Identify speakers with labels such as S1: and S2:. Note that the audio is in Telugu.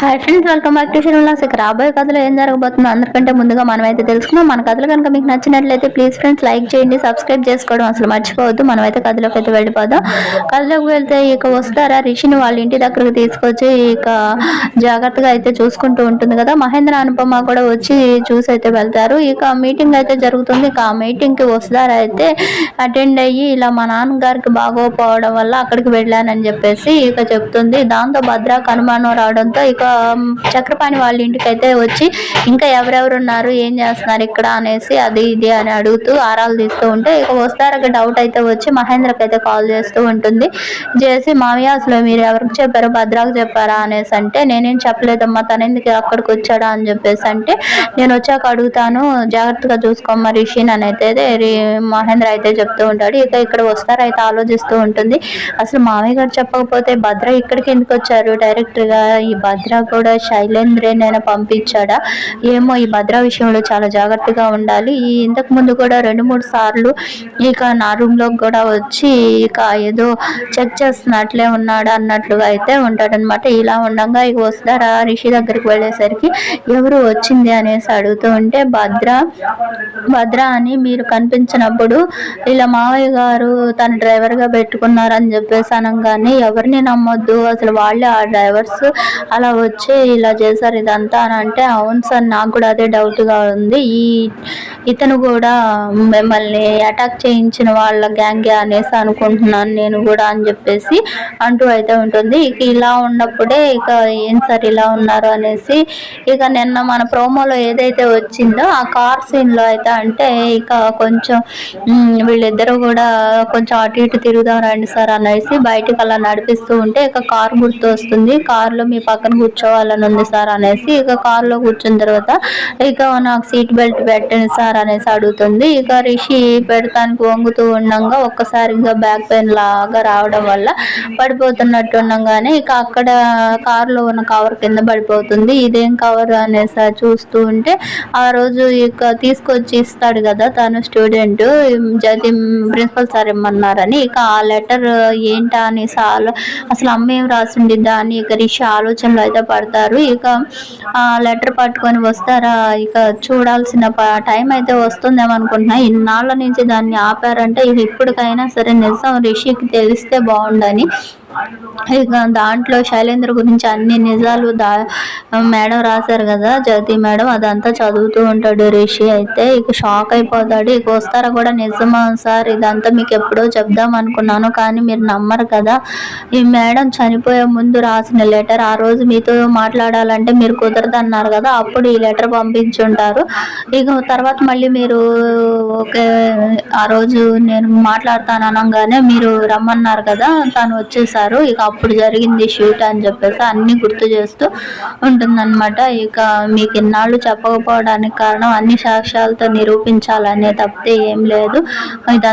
S1: Hi friends welcome back to Srinivas ఇక రాబోయే కథలో ఏం జరగబోతుందో అందరికంటే ముందుగా మనమైతే తెలుసుకున్నాం మన కథలు కనుక మీకు నచ్చినట్లయితే ప్లీజ్ ఫ్రెండ్స్ లైక్ చేయండి సబ్స్క్రైబ్ చేసుకోవడం అసలు మర్చిపోవద్దు. మనమైతే కథలోకి అయితే వెళ్ళిపోదాం. కథలోకి వెళ్తే ఇక వస్తారా? రిషిని వాళ్ళ ఇంటి దగ్గరకు తీసుకొచ్చి ఇక జాగ్రత్తగా అయితే చూసుకుంటూ ఉంటుంది కదా. మహేంద్ర అనుపమ కూడా వచ్చి చూసి అయితే వెళ్తారు. ఇక మీటింగ్ అయితే జరుగుతుంది. ఇక ఆ మీటింగ్కి వస్తారా అయితే అటెండ్ అయ్యి ఇలా మా నాన్నగారికి బాగోపోవడం వల్ల అక్కడికి వెళ్ళానని చెప్పేసి ఇక చెప్తుంది. దాంతో భద్రాకు అనుమానం రావడంతో ఇక చక్రపాణి వాళ్ళ ఇంటికి అయితే వచ్చి ఇంకా ఎవరెవరు ఉన్నారు ఏం చేస్తున్నారు ఇక్కడ? అనేసి అది ఇది అని అడుగుతూ ఆరాలు తీస్తూ ఉంటే ఇక వస్తారక డౌట్ అయితే వచ్చి మహేంద్రకి అయితే కాల్ చేస్తూ ఉంటుంది. చేసి మామయ్య అసలు మీరు ఎవరికి చెప్పారు భద్రాకు చెప్పారా? అనేసి అంటే నేనేం చెప్పలేదమ్మా తను ఎందుకు అక్కడికి వచ్చాడా? అని చెప్పేసి అంటే నేను వచ్చాక అడుగుతాను జాగ్రత్తగా చూసుకోమ్మా రిషిన్ అని అయితే రి- మహేంద్ర అయితే చెప్తూ ఉంటాడు. ఇక ఇక్కడ వస్తారైతే ఆలోచిస్తూ ఉంటుంది. అసలు మామయ్య గారు చెప్పకపోతే భద్ర ఇక్కడికి ఎందుకు వచ్చారు? డైరెక్ట్ లేదా ఈ భద్ర కూడా శైలేంద్రేనైనా పంపించాడా? ఏమో ఈ భద్ర విషయంలో చాలా జాగ్రత్తగా ఉండాలి. ఈ ఇంతకు ముందు కూడా రెండు మూడు సార్లు ఇక నా రూమ్లోకి కూడా వచ్చి ఇక ఏదో చెక్ చేస్తున్నట్లే ఉన్నాడు అన్నట్లుగా అయితే ఉంటాడనమాట ఇలా ఉండగా ఇక వస్తారా రిషి దగ్గరికి వెళ్ళేసరికి ఎవరు వచ్చింది అనేసి అడుగుతూ ఉంటే భద్ర భద్ర అని మీరు కనిపించినప్పుడు ఇలా మావయ్య గారు తన డ్రైవర్గా పెట్టుకున్నారని చెప్పేసి అనగానే ఎవరిని నమ్మొద్దు అసలు వాళ్ళే ఆ డ్రైవర్స్ అలా వచ్చి ఇలా చేశారు ఇదంతా అని అంటే అవును సార్ నాకు కూడా అదే డౌట్గా ఉంది. ఈ ఇతను కూడా మిమ్మల్ని అటాక్ చేయించిన వాళ్ళ గ్యాంగే అనేసి అనుకుంటున్నాను నేను కూడా అని చెప్పేసి అంటూ అయితే ఉంటుంది. ఇక ఇలా ఉన్నప్పుడే ఇక ఏం సార్ ఇలా ఉన్నారు అనేసి ఇక నిన్న మన ప్రోమోలో ఏదైతే వచ్చిందో ఆ కార్ సీన్లో అయితే అంటే ఇక కొంచెం వీళ్ళిద్దరూ కూడా కొంచెం అటు ఇటు తిరుగుదాం రండి సార్ అనేసి బయటకు అలా నడిపిస్తూ ఉంటే ఇక కార్ గుర్తు వస్తుంది. కార్లో మీ పక్కన కూర్చోవాలని ఉంది సార్ అనేసి ఇక కార్లో కూర్చున్న తర్వాత ఇక నాకు సీట్ బెల్ట్ పెట్టండి సార్ అనేసి అడుగుతుంది. ఇక రిషి పెడతానికి వంగుతూ ఉండగా ఒక్కసారిగా బ్యాక్ పెయిన్ లాగా రావడం వల్ల పడిపోతున్నట్టు ఉండగానే ఇక అక్కడ కారులో ఉన్న కవర్ కింద పడిపోతుంది. ఇదేం కవర్ అనేసి చూస్తూ ఉంటే ఆ రోజు ఇక తీసుకొచ్చి ఇస్తాడు కదా తను స్టూడెంట్. జతి ప్రిన్సిపల్ సార్ ఇమ్మన్నారని. ఇక ఆ లెటర్ ఏంటా అనేసి ఆలో అసలు అమ్మ ఏం రాసిండిద్దా అని ఇక రిషి ఆలోచనలో అయితే పడతారు. ఇక ఆ లెటర్ పట్టుకొని వస్తారా? ఇక చూడాల్సిన టైం అయితే వస్తుందేమో అనుకుంటున్నా ఇన్నాళ్ళ నుంచి దాన్ని ఆపారంటే ఇది ఇప్పటికైనా సరే నిజం రిషికి తెలిస్తే బాగుండని ఇక దాంట్లో శైలేంద్ర గురించి అన్ని నిజాలు దా మేడం రాశారు కదా జ్యోతి మేడం అదంతా చదువుతూ ఉంటాడు రిషి. అయితే ఇక షాక్ అయిపోతాడు. ఇక వస్తారా కూడా నిజమా సార్? ఇదంతా మీకు ఎప్పుడో చెప్దాం అనుకున్నాను కానీ మీరు నమ్మరు కదా. ఈ మేడం చనిపోయే ముందు రాసిన లెటర్ ఆ రోజు మీతో మాట్లాడాలంటే మీరు కుదరదు అన్నారు కదా అప్పుడు ఈ లెటర్ పంపించుంటారు. ఇక తర్వాత మళ్ళీ మీరు ఓకే ఆ రోజు నేను మాట్లాడతాను అనగానే మీరు రమ్మన్నారు కదా తను వచ్చేసారు ఇక అప్పుడు జరిగింది షూట్ అని చెప్పేసి అన్ని గుర్తు చేస్తూ ఉంటుందన్నమాట. ఇక మీకు ఇన్నాళ్ళు చెప్పకపోవడానికి కారణం అన్ని సాక్ష్యాలతో నిరూపించాలనే తప్పితే ఏం లేదు. ఇదంతా